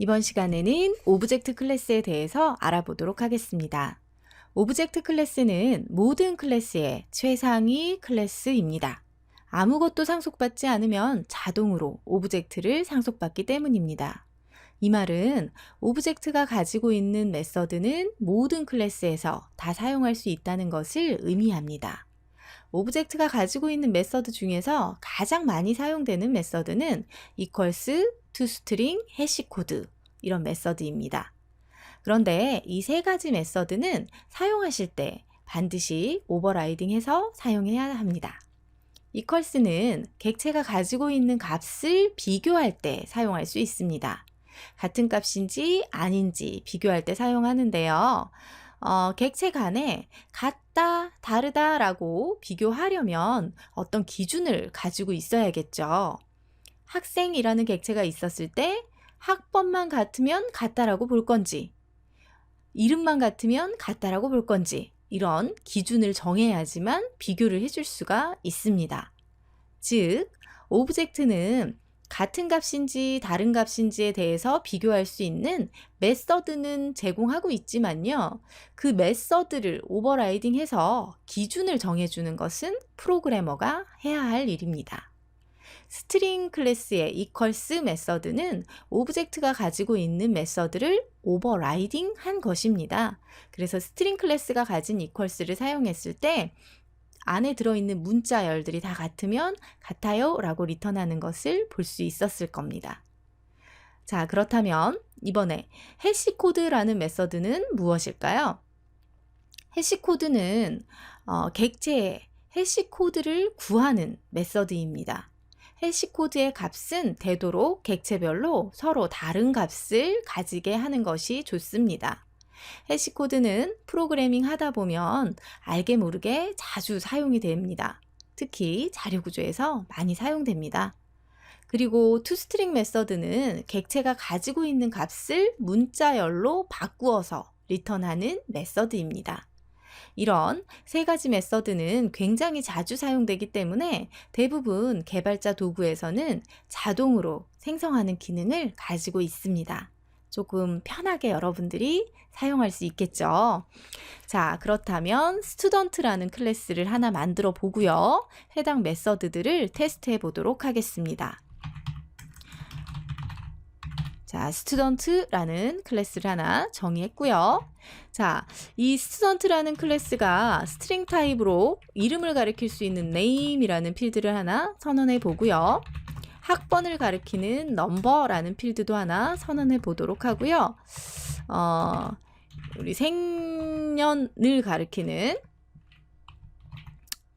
이번 시간에는 오브젝트 클래스에 대해서 알아보도록 하겠습니다. 오브젝트 클래스는 모든 클래스의 최상위 클래스입니다. 아무것도 상속받지 않으면 자동으로 오브젝트를 상속받기 때문입니다. 이 말은 오브젝트가 가지고 있는 메서드는 모든 클래스에서 다 사용할 수 있다는 것을 의미합니다. 오브젝트가 가지고 있는 메서드 중에서 가장 많이 사용되는 메서드는 equals, toString, 해시코드 이런 메서드입니다. 그런데 이 세 가지 메서드는 사용하실 때 반드시 오버라이딩해서 사용해야 합니다. equals는 객체가 가지고 있는 값을 비교할 때 사용할 수 있습니다. 같은 값인지 아닌지 비교할 때 사용하는데요. 어, 객체 간에 같다, 다르다라고 비교하려면 어떤 기준을 가지고 있어야겠죠. 학생이라는 객체가 있었을 때 학번만 같으면 같다라고 볼 건지, 이름만 같으면 같다라고 볼 건지, 이런 기준을 정해야지만 비교를 해줄 수가 있습니다. 즉, 오브젝트는 같은 값인지 다른 값인지에 대해서 비교할 수 있는 메서드는 제공하고 있지만요. 그 메서드를 오버라이딩해서 기준을 정해주는 것은 프로그래머가 해야 할 일입니다. 스트링 클래스의 equals 메서드는 오브젝트가 가지고 있는 메서드를 오버라이딩 한 것입니다. 그래서 스트링 클래스가 가진 equals를 사용했을 때 안에 들어있는 문자 열들이 다 같으면 같아요 라고 리턴하는 것을 볼 수 있었을 겁니다. 자, 그렇다면 이번에 해시코드라는 메서드는 무엇일까요? 해시코드는 어, 객체의 해시코드를 구하는 메서드입니다. 해시코드의 값은 되도록 객체별로 서로 다른 값을 가지게 하는 것이 좋습니다. 해시코드는 프로그래밍 하다 보면 알게 모르게 자주 사용이 됩니다. 특히 자료 구조에서 많이 사용됩니다. 그리고 투스트링 메서드는 객체가 가지고 있는 값을 문자열로 바꾸어서 리턴하는 메서드입니다. 이런 세 가지 메서드는 굉장히 자주 사용되기 때문에 대부분 개발자 도구에서는 자동으로 생성하는 기능을 가지고 있습니다. 조금 편하게 여러분들이 사용할 수 있겠죠. 자, 그렇다면 스튜던트라는 클래스를 하나 만들어 보고요. 해당 메서드들을 테스트해 보도록 하겠습니다. 자, 스튜던트라는 클래스를 하나 정의했고요. 자, 이 스튜던트라는 클래스가 스트링 타입으로 이름을 가리킬 수 있는 name이라는 필드를 하나 선언해 보고요. 학번을 가리키는 넘버라는 필드도 하나 선언해 보도록 하고요. 어, 우리 생년을 가리키는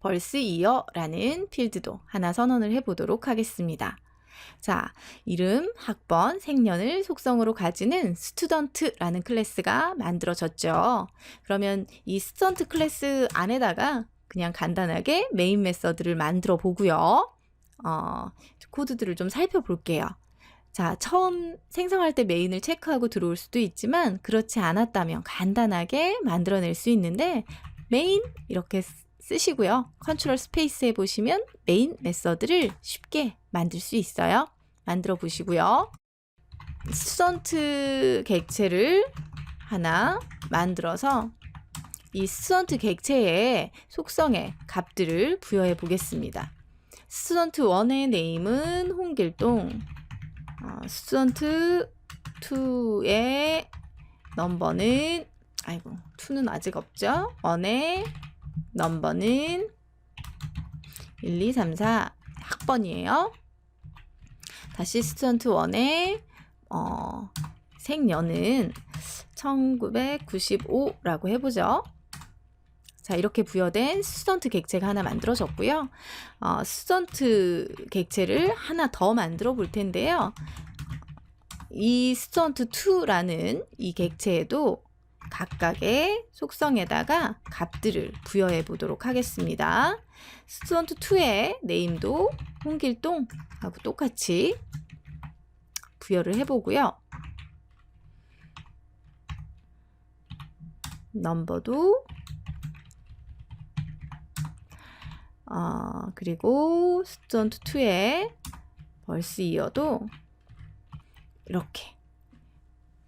벌스 이어라는 필드도 하나 선언을 해 보도록 하겠습니다. 자, 이름, 학번, 생년을 속성으로 가지는 스튜던트라는 클래스가 만들어졌죠. 그러면 이 스튜던트 클래스 안에다가 그냥 간단하게 메인 메서드를 만들어 보고요. 어, 코드들을 좀 살펴볼게요. 자, 처음 생성할 때 메인을 체크하고 들어올 수도 있지만 그렇지 않았다면 간단하게 만들어낼 수 있는데 메인 이렇게 쓰시고요. 컨트롤 스페이스에 보시면 메인 메서드를 쉽게 만들 수 있어요. 만들어 보시고요. 스턴트 객체를 하나 만들어서 이 스턴트 객체의 속성에 값들을 부여해 보겠습니다. 스턴트 1의 네임은 홍길동, 어, 스턴트 2의 넘버는 아이고 2는 아직 없죠. 1의 넘버는 1, 2, 3, 4 학번이에요. 다시 스튜던트 1의 어, 생년은 1995라고 해보죠. 자, 이렇게 부여된 스튜던트 객체가 하나 만들어졌고요. 어, 스튜던트 객체를 하나 더 만들어 볼 텐데요. 이 스튜던트 2라는 이 객체에도 각각의 속성에다가 값들을 부여해 보도록 하겠습니다. 스튜던트 2의 네임도 홍길동하고 똑같이 부여를 해보고요. 넘버도 어, 그리고 스튜던트 2의 벌스 이어도 이렇게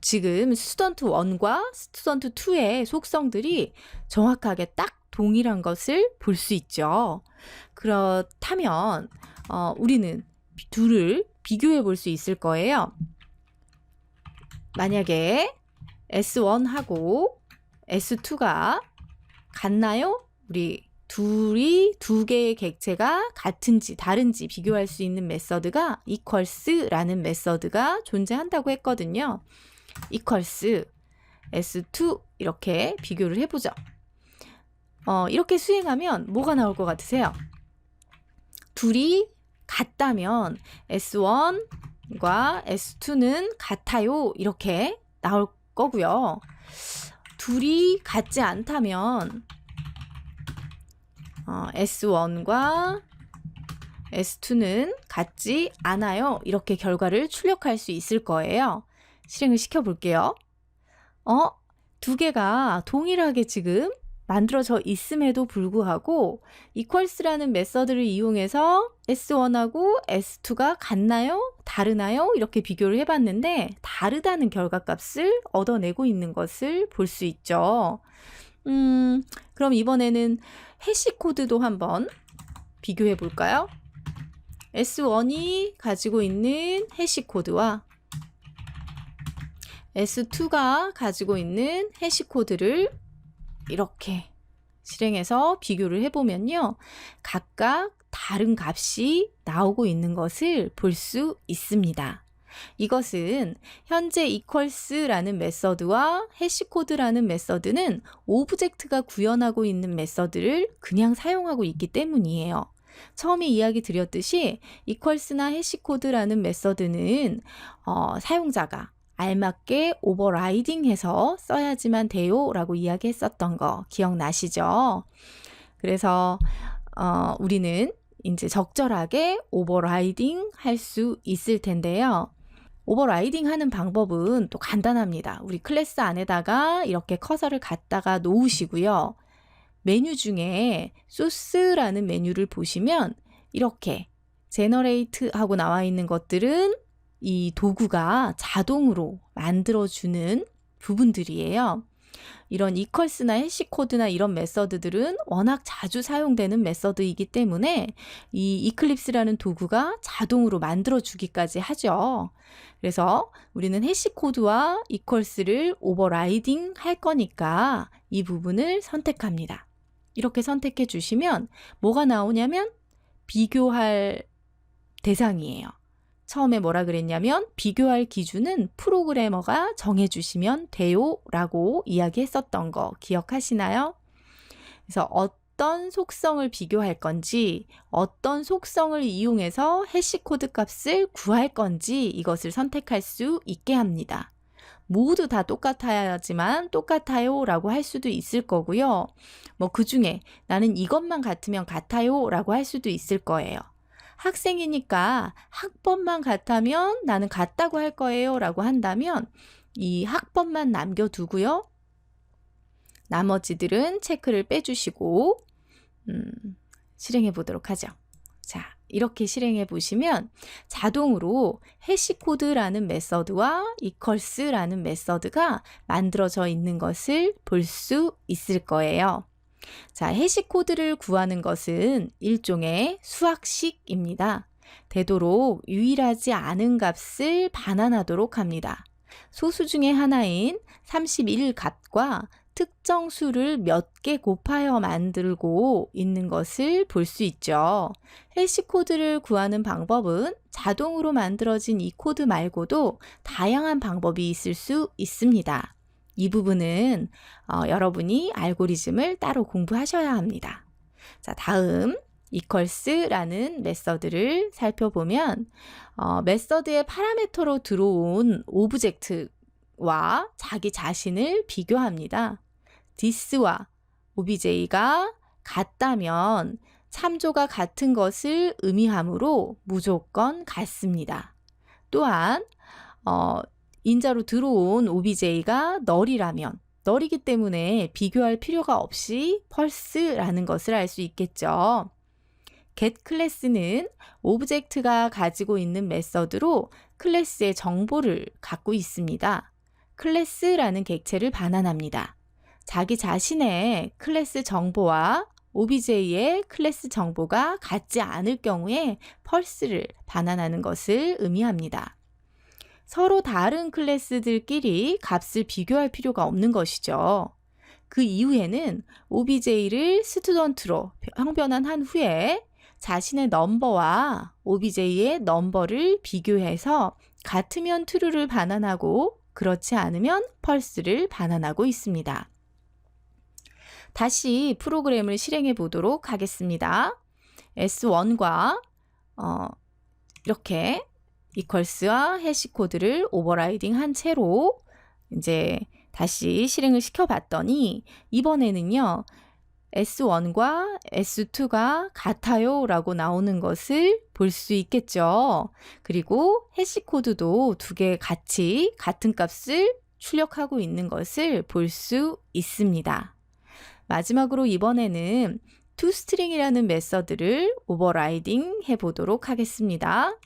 지금 스튜던트 1과 스튜던트 2의 속성들이 정확하게 딱 동일한 것을 볼 수 있죠. 그렇다면 어, 우리는 둘을 비교해 볼 수 있을 거예요. 만약에 S1하고 S2가 같나요? 우리 둘이 두 개의 객체가 같은지 다른지 비교할 수 있는 메서드가 equals라는 메서드가 존재한다고 했거든요. Equals S2 이렇게 비교를 해보죠. 어, 이렇게 수행하면 뭐가 나올 것 같으세요? 둘이 같다면 S1과 S2는 같아요. 이렇게 나올 거고요. 둘이 같지 않다면 어, S1과 S2는 같지 않아요. 이렇게 결과를 출력할 수 있을 거예요. 실행을 시켜 볼게요. 어? 두 개가 동일하게 지금 만들어져 있음에도 불구하고 equals라는 메서드를 이용해서 S1하고 S2가 같나요? 다르나요? 이렇게 비교를 해봤는데 다르다는 결과값을 얻어내고 있는 것을 볼 수 있죠. 음, 그럼 이번에는 해시 코드도 한번 비교해 볼까요? S1이 가지고 있는 해시 코드와 S2가 가지고 있는 해시 코드를 이렇게 실행해서 비교를 해보면요. 각각 다른 값이 나오고 있는 것을 볼 수 있습니다. 이것은 현재 equals라는 메서드와 해시코드라는 메서드는 오브젝트가 구현하고 있는 메서드를 그냥 사용하고 있기 때문이에요. 처음에 이야기 드렸듯이 equals나 해시코드라는 메서드는 어, 사용자가 알맞게 오버라이딩해서 써야지만 돼요 라고 이야기했었던 거 기억나시죠? 그래서 어, 우리는 이제 적절하게 오버라이딩 할 수 있을 텐데요. 오버라이딩 하는 방법은 또 간단합니다. 우리 클래스 안에다가 이렇게 커서를 갖다가 놓으시고요. 메뉴 중에 소스라는 메뉴를 보시면 이렇게 제너레이트 하고 나와 있는 것들은 이 도구가 자동으로 만들어주는 부분들이에요. 이런 이퀄스나 해시 코드나 이런 메서드들은 워낙 자주 사용되는 메서드이기 때문에 이 이클립스라는 도구가 자동으로 만들어주기까지 하죠. 그래서 우리는 해시 코드와 이퀄스를 오버라이딩 할 거니까 이 부분을 선택합니다. 이렇게 선택해 주시면 뭐가 나오냐면 비교할 대상이에요. 처음에 뭐라 그랬냐면 비교할 기준은 프로그래머가 정해주시면 돼요 라고 이야기했었던 거 기억하시나요? 그래서 어떤 속성을 비교할 건지 어떤 속성을 이용해서 해시코드 값을 구할 건지 이것을 선택할 수 있게 합니다. 모두 다 똑같아야지만 똑같아요 라고 할 수도 있을 거고요. 뭐 그 중에 나는 이것만 같으면 같아요 라고 할 수도 있을 거예요. 학생이니까 학번만 같다면 나는 같다고 할 거예요 라고 한다면 이 학번만 남겨두고요. 나머지들은 체크를 빼주시고 음, 실행해 보도록 하죠. 자, 이렇게 실행해 보시면 자동으로 해시코드라는 메서드와 equals라는 메서드가 만들어져 있는 것을 볼 수 있을 거예요. 자, 해시 코드를 구하는 것은 일종의 수학식입니다. 되도록 유일하지 않은 값을 반환하도록 합니다. 소수 중의 하나인 31 값과 특정 수를 몇 개 곱하여 만들고 있는 것을 볼 수 있죠. 해시 코드를 구하는 방법은 자동으로 만들어진 이 코드 말고도 다양한 방법이 있을 수 있습니다. 이 부분은 어, 여러분이 알고리즘을 따로 공부하셔야 합니다. 자, 다음 equals라는 메서드를 살펴보면 어, 메서드의 파라미터로 들어온 오브젝트와 자기 자신을 비교합니다. this와 obj가 같다면 참조가 같은 것을 의미하므로 무조건 같습니다. 또한 어, 인자로 들어온 OBJ가 널이라면 널이기 때문에 비교할 필요가 없이 펄스라는 것을 알 수 있겠죠. get 클래스는 오브젝트가 가지고 있는 메서드로 클래스의 정보를 갖고 있습니다. 클래스라는 객체를 반환합니다. 자기 자신의 클래스 정보와 OBJ의 클래스 정보가 같지 않을 경우에 펄스를 반환하는 것을 의미합니다. 서로 다른 클래스들끼리 값을 비교할 필요가 없는 것이죠. 그 이후에는 OBJ를 스튜던트로 형변환한 후에 자신의 넘버와 OBJ의 넘버를 비교해서 같으면 true를 반환하고 그렇지 않으면 펄스를 반환하고 있습니다. 다시 프로그램을 실행해 보도록 하겠습니다. S1과 어, 이렇게 이퀄스와 해시 코드를 오버라이딩 한 채로 이제 다시 실행을 시켜 봤더니 이번에는요. S1과 S2가 같아요 라고 나오는 것을 볼 수 있겠죠. 그리고 해시 코드도 두 개 같이 같은 값을 출력하고 있는 것을 볼 수 있습니다. 마지막으로 이번에는 toString이라는 메서드를 오버라이딩 해 보도록 하겠습니다.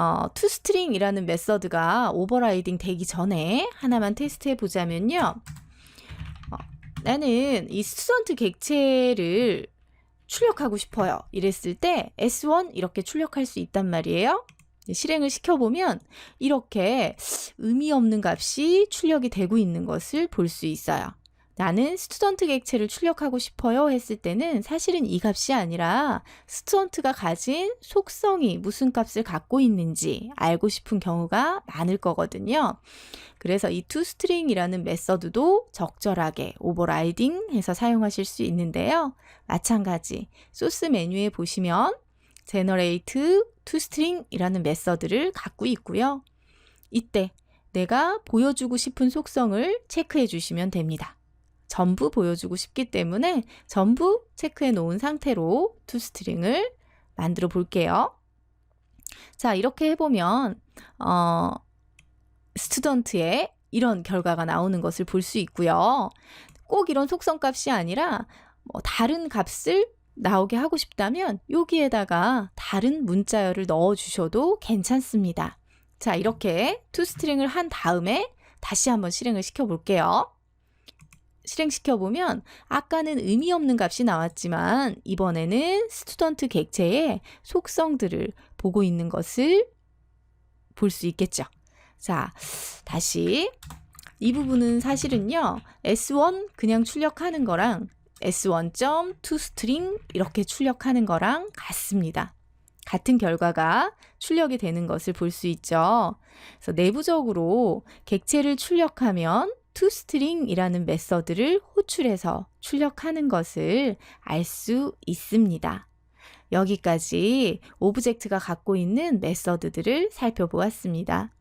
어, toString이라는 메서드가 오버라이딩 되기 전에 하나만 테스트해 보자면요. 어, 나는 이 스튜던트 객체를 출력하고 싶어요. 이랬을 때 S1 이렇게 출력할 수 있단 말이에요. 실행을 시켜보면 이렇게 의미 없는 값이 출력이 되고 있는 것을 볼 수 있어요. 나는 스튜던트 객체를 출력하고 싶어요 했을 때는 사실은 이 값이 아니라 스튜던트가 가진 속성이 무슨 값을 갖고 있는지 알고 싶은 경우가 많을 거거든요. 그래서 이 toString이라는 메서드도 적절하게 오버라이딩 해서 사용하실 수 있는데요. 마찬가지 소스 메뉴에 보시면 generate toString이라는 메서드를 갖고 있고요. 이때 내가 보여주고 싶은 속성을 체크해 주시면 됩니다. 전부 보여주고 싶기 때문에 전부 체크해 놓은 상태로 toString을 만들어 볼게요. 자, 이렇게 해보면, 어, 스튜던트의 이런 결과가 나오는 것을 볼 수 있고요. 꼭 이런 속성 값이 아니라 뭐 다른 값을 나오게 하고 싶다면 여기에다가 다른 문자열을 넣어 주셔도 괜찮습니다. 자, 이렇게 toString을 한 다음에 다시 한번 실행을 시켜 볼게요. 실행시켜 보면 아까는 의미 없는 값이 나왔지만 이번에는 스튜던트 객체의 속성들을 보고 있는 것을 볼 수 있겠죠. 자, 다시 이 부분은 사실은요. S1 그냥 출력하는 거랑 S1.toString 이렇게 출력하는 거랑 같습니다. 같은 결과가 출력이 되는 것을 볼 수 있죠. 그래서 내부적으로 객체를 출력하면 toString이라는 메서드를 호출해서 출력하는 것을 알 수 있습니다. 여기까지 오브젝트가 갖고 있는 메서드들을 살펴보았습니다.